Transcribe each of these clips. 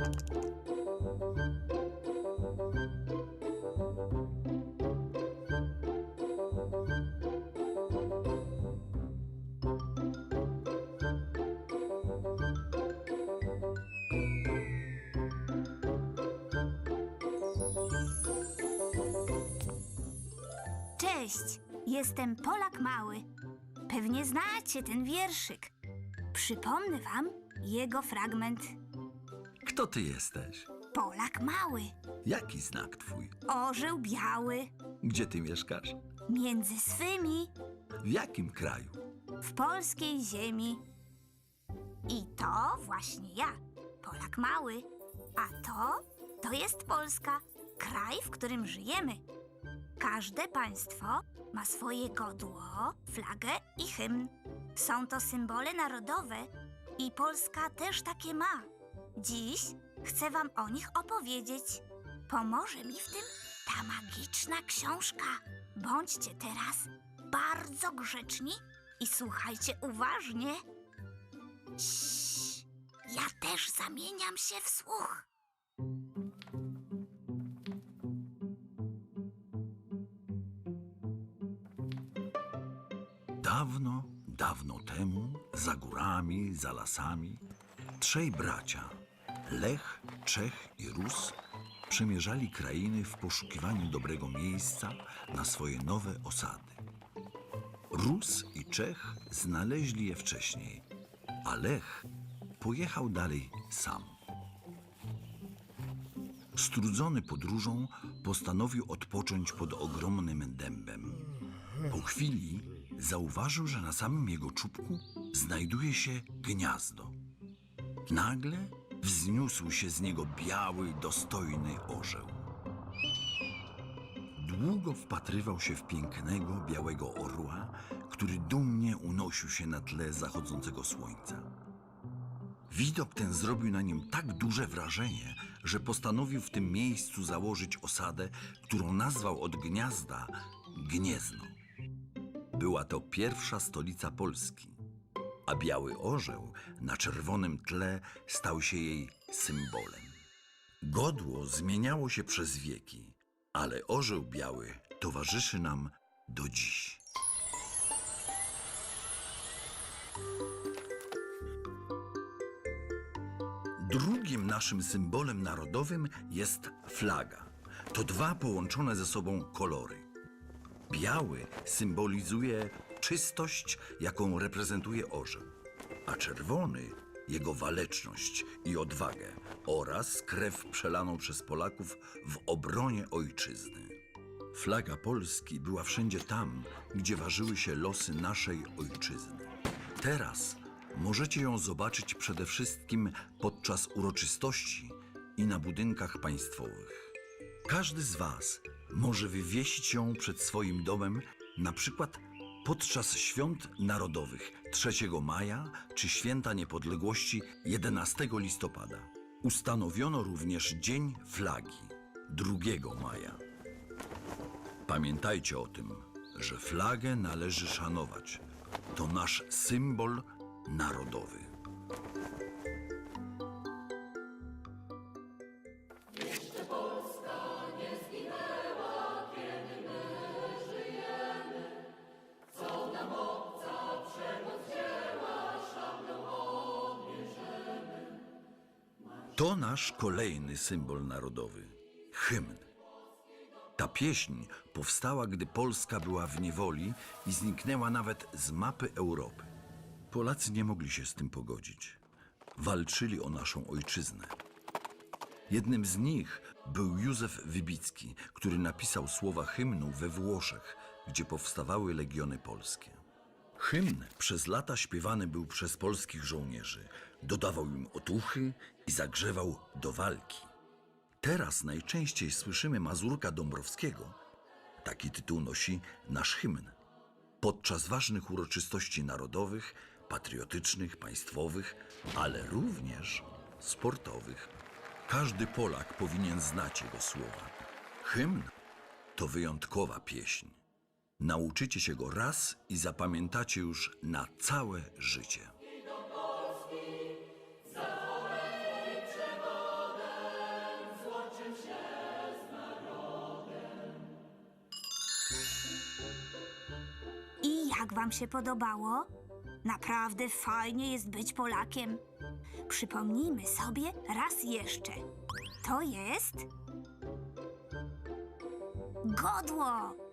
Cześć, jestem Polak Mały. Pewnie znacie ten wierszyk. Przypomnę wam jego fragment. Kto ty jesteś? Polak Mały, Jaki znak twój? orzeł biały, Gdzie ty mieszkasz? między swymi W jakim kraju? w polskiej ziemi. I to właśnie ja, Polak Mały. A to, to jest Polska, kraj, w którym żyjemy. Każde państwo ma swoje godło, flagę i hymn. Są to symbole narodowe i Polska też takie ma. Dziś chcę wam o nich opowiedzieć. Pomoże mi w tym ta magiczna książka. Bądźcie teraz bardzo grzeczni i słuchajcie uważnie. Ciii, ja też zamieniam się w słuch. Dawno, dawno temu, za górami, za lasami, trzej bracia, Lech, Czech i Rus, przemierzali krainy w poszukiwaniu dobrego miejsca na swoje nowe osady. Rus i Czech znaleźli je wcześniej, a Lech pojechał dalej sam. Strudzony podróżą, postanowił odpocząć pod ogromnym dębem. Po chwili zauważył, że na samym jego czubku znajduje się gniazdo. Nagle wzniósł się z niego biały, dostojny orzeł. Długo wpatrywał się w pięknego, białego orła, który dumnie unosił się na tle zachodzącego słońca. Widok ten zrobił na nim tak duże wrażenie, że postanowił w tym miejscu założyć osadę, którą nazwał od gniazda Gniezno. Była to pierwsza stolica Polski, a biały orzeł na czerwonym tle stał się jej symbolem. Godło zmieniało się przez wieki, ale orzeł biały towarzyszy nam do dziś. Drugim naszym symbolem narodowym jest flaga. To dwa połączone ze sobą kolory. Biały symbolizuje czystość, jaką reprezentuje orzeł, a czerwony jego waleczność i odwagę oraz krew przelaną przez Polaków w obronie ojczyzny. Flaga Polski była wszędzie tam, gdzie ważyły się losy naszej ojczyzny. Teraz możecie ją zobaczyć przede wszystkim podczas uroczystości i na budynkach państwowych. Każdy z Was może wywiesić ją przed swoim domem, na przykład podczas świąt narodowych 3 maja czy święta niepodległości 11 listopada. Ustanowiono również Dzień Flagi 2 maja. Pamiętajcie o tym, że flagę należy szanować. To nasz symbol narodowy. To nasz kolejny symbol narodowy hymn. Ta pieśń powstała, gdy Polska była w niewoli i zniknęła nawet z mapy Europy. Polacy nie mogli się z tym pogodzić. Walczyli o naszą ojczyznę. Jednym z nich był Józef Wybicki, który napisał słowa hymnu we Włoszech, gdzie powstawały legiony polskie. Hymn przez lata śpiewany był przez polskich żołnierzy, dodawał im otuchy i zagrzewał do walki. Teraz najczęściej słyszymy Mazurka Dąbrowskiego. Taki tytuł nosi nasz hymn. Podczas ważnych uroczystości narodowych, patriotycznych, państwowych, ale również sportowych. Każdy Polak powinien znać jego słowa. Hymn to wyjątkowa pieśń. Nauczycie się go raz i zapamiętacie już na całe życie. I jak wam się podobało? Naprawdę fajnie jest być Polakiem. Przypomnijmy sobie raz jeszcze. To jest godło!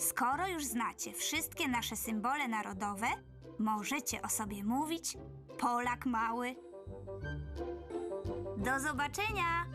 Skoro już znacie wszystkie nasze symbole narodowe, możecie o sobie mówić Polak mały. Do zobaczenia!